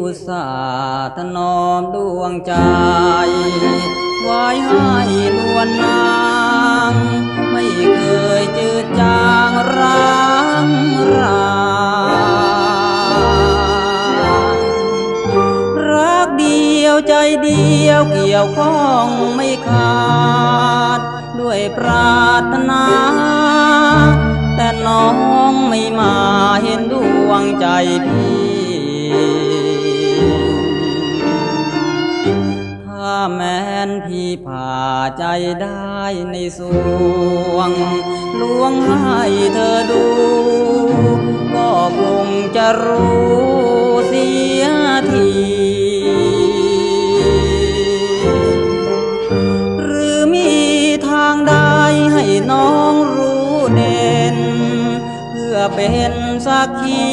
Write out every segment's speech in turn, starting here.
อุตสาห์ถนอมดวงใจ ไว้ให้นวลนาง ไม่เคยจืดจางร้างรา รักเดียวใจเดียวเกี่ยวข้องไม่ขาด ด้วยปรารถนา แต่น้องไม่มาเห็นดวงใจพี่ พี่ผ่าใจได้ในสวงลวงให้เธอดู ก็คงจะรู้เสียทีหรือมีทางใดให้น้องรู้เด่น เพื่อเป็นสักขี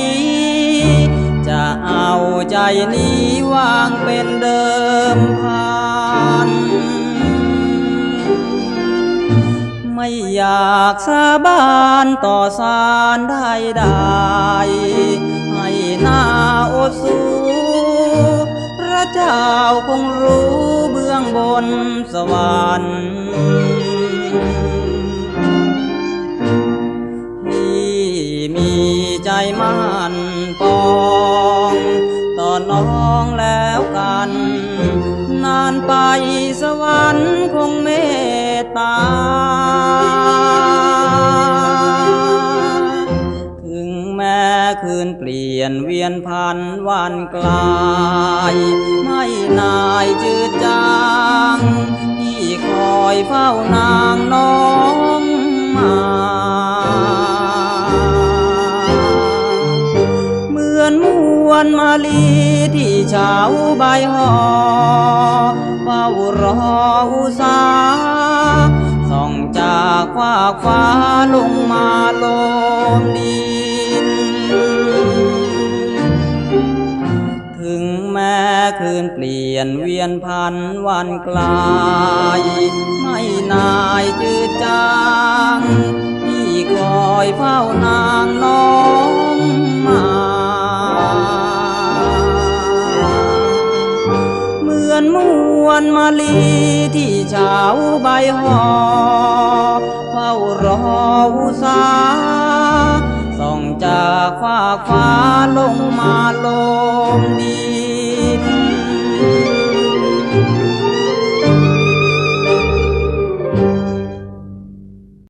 จะเอาใจนี้วางเป็นเดิมพัน ไม่อยากสาบานต่อสารใดๆให้หน้าอดสู้พระเจ้าคงรู้เบื้องบนสวรรค์พี่มีใจมั่นปองต่อน้องแล้วกัน นานไปสวรรค์คงเมตตา แม้คืนเปลี่ยนเวียนพันวันกลาย ไม่นายจืดจางที่คอยเฝ้านางน้องมาเหมือนมวลมาลีที่เช้าใบหอเฝ้ารออุสาส่องจากฟ้ากฟ้าลงมาลมดิ คืนเปลี่ยนเวียนพันวันกลายไม่นายจืดจางที่คอยเฝ้านางน้องมาเหมือนมวลมาลีที่เช้าใบหอเฝ้ารออุสาส่องจากฟ้าฟ้าลงมาลมดิ